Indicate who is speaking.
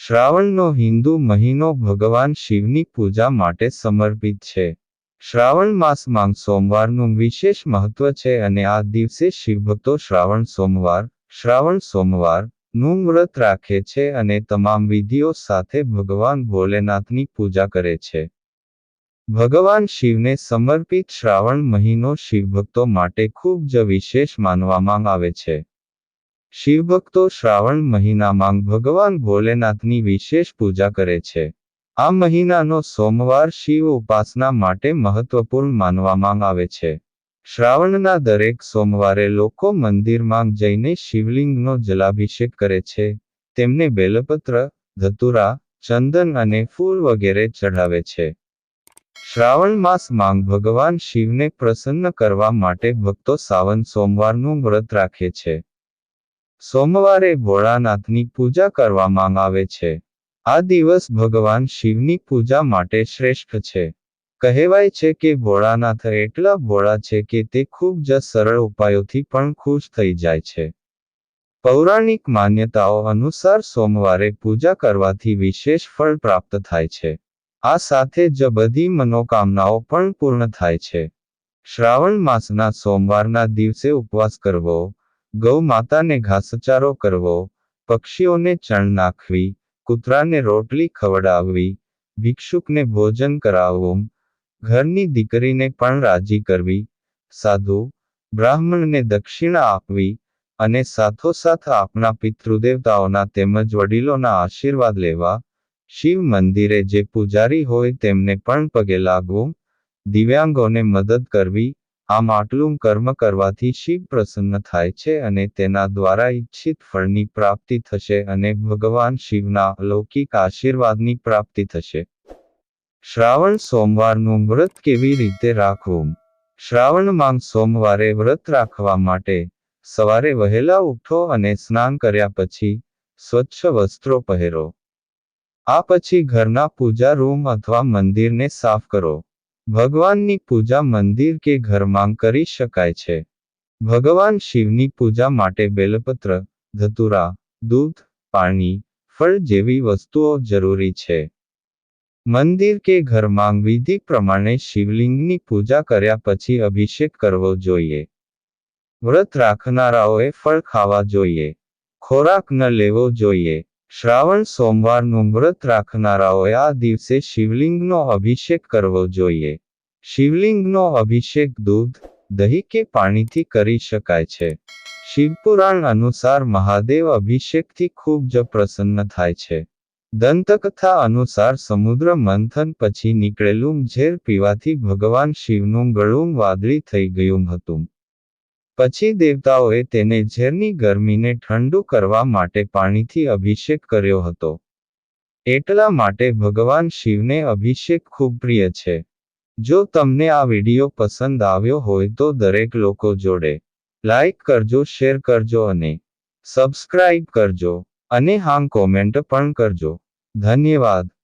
Speaker 1: શ્રાવણનો હિન્દુ મહિનો ભગવાન શિવની પૂજા માટે સમર્પિત છે. શ્રાવણ માસમાં સોમવારનું વિશેષ મહત્વ છે અને આ દિવસે શિવભક્તો શ્રાવણ સોમવાર શ્રાવણ સોમવારનું વ્રત રાખે છે અને તમામ વિધિઓ સાથે ભગવાન ભોલેનાથની પૂજા કરે છે. ભગવાન શિવને સમર્પિત શ્રાવણ મહિનો શિવભક્તો માટે ખૂબ જ વિશેષ માનવામાં આવે છે. શિવભક્તો શ્રાવણ મહિનામાં ભગવાન ભોલેનાથની વિશેષ પૂજા કરે છે. આ મહિનાનો સોમવાર શિવ ઉપાસના માટે મહત્વપૂર્ણ માનવામાં આવે છે. શ્રાવણના દરેક સોમવારે લોકો મંદિરમાં જઈને શિવલિંગનો જલાભિષેક કરે છે. તેમને બેલપત્ર, ધતુરા, ચંદન અને ફૂલ વગેરે ચઢાવે છે. શ્રાવણ માસમાં ભગવાન શિવને પ્રસન્ન કરવા માટે ભક્તો સાવન સોમવારનું વ્રત રાખે છે. સોમવારે ભોળાનાથની પૂજા કરવામાં આવે છે. આ દિવસ ભગવાન શિવની પૂજા માટે શ્રેષ્ઠ છે. કહેવાય છે કે ભોળાનાથ એટલા ભોળા છે કે તે ખૂબ જ સરળ ઉપાયોથી પણ ખુશ થઈ જાય છે. પૌરાણિક માન્યતાઓ અનુસાર સોમવારે પૂજા કરવાથી વિશેષ ફળ પ્રાપ્ત થાય છે. આ સાથે જ બધી મનોકામનાઓ પણ પૂર્ણ થાય છે. શ્રાવણ માસના સોમવારના દિવસે ઉપવાસ કરવો ગૌ માતાને ઘાસચારો કરવો, પક્ષીઓને ચણ નાખવી, કૂતરાને રોટલી ખવડાવવી, ભિક્ષુકને ભોજન કરાવવું, ઘરની દીકરીને પણ રાજી કરવી, સાધુ, બ્રાહ્મણને દક્ષિણા આપવી અને સાથોસાથ આપના પિતૃદેવતાઓના તેમજ વડીલોના આશીર્વાદ લેવા, શિવ મંદિરે જે પૂજારી હોય તેમને પણ પગે લાગવું, દિવ્યાંગોને મદદ કરવી આમ આટલું કર્મ કરવાથી શિવ પ્રસન્ન થાય છે અને તેના દ્વારા ઈચ્છિત ફળની પ્રાપ્તિ થશે અને ભગવાન શિવના અલૌકિક આશીર્વાદની પ્રાપ્તિ થશે. શ્રાવણ સોમવારનું વ્રત કેવી રીતે રાખવું? શ્રાવણમાં સોમવારે વ્રત રાખવા માટે સવારે વહેલા ઉઠો અને સ્નાન કર્યા પછી સ્વચ્છ વસ્ત્રો પહેરો. આ પછી ઘરના પૂજા રૂમ અથવા મંદિરને સાફ કરો. ભગવાનની પૂજા મંદિર કે ઘરમાં કરી શકાય છે. ભગવાન શિવની પૂજા માટે બેલપત્ર, ધતુરા, દૂધ, પાણી, ફળ જેવી વસ્તુઓ જરૂરી છે. મંદિર કે ઘરમાં વિધિ પ્રમાણે શિવલિંગની પૂજા કર્યા પછી અભિષેક કરવો જોઈએ. વ્રત રાખનારાઓએ ફળ ખાવા જોઈએ. ખોરાક ન લેવો જોઈએ. શ્રાવણ સોમવારનું વ્રત રાખનારાઓએ આ દિવસે શિવલિંગનો અભિષેક કરવો જોઈએ. શિવલિંગનો અભિષેક દૂધ, દહીં કે પાણીથી કરી શકાય છે. શિવપુરાણ અનુસાર મહાદેવ અભિષેકથી ખૂબ જ પ્રસન્ન થાય છે. દંતકથા અનુસાર સમુદ્ર મંથન પછી નીકળેલું ઝેર પીવાથી ભગવાન શિવનું ગળું વાદળી થઈ ગયું હતું. પછી દેવતાઓએ તેને ઝેરની ગરમીને ઠંડુ કરવા માટે પાણીથી અભિષેક કર્યો હતો. એટલા માટે ભગવાન શિવને અભિષેક ખૂબ પ્રિય છે. જો તમને આ વીડિયો પસંદ આવ્યો હોય તો દરેક લોકો જોડે લાઈક કરજો, શેર કરજો અને સબસ્ક્રાઇબ કરજો અને હા કોમેન્ટ પણ કરજો. ધન્યવાદ.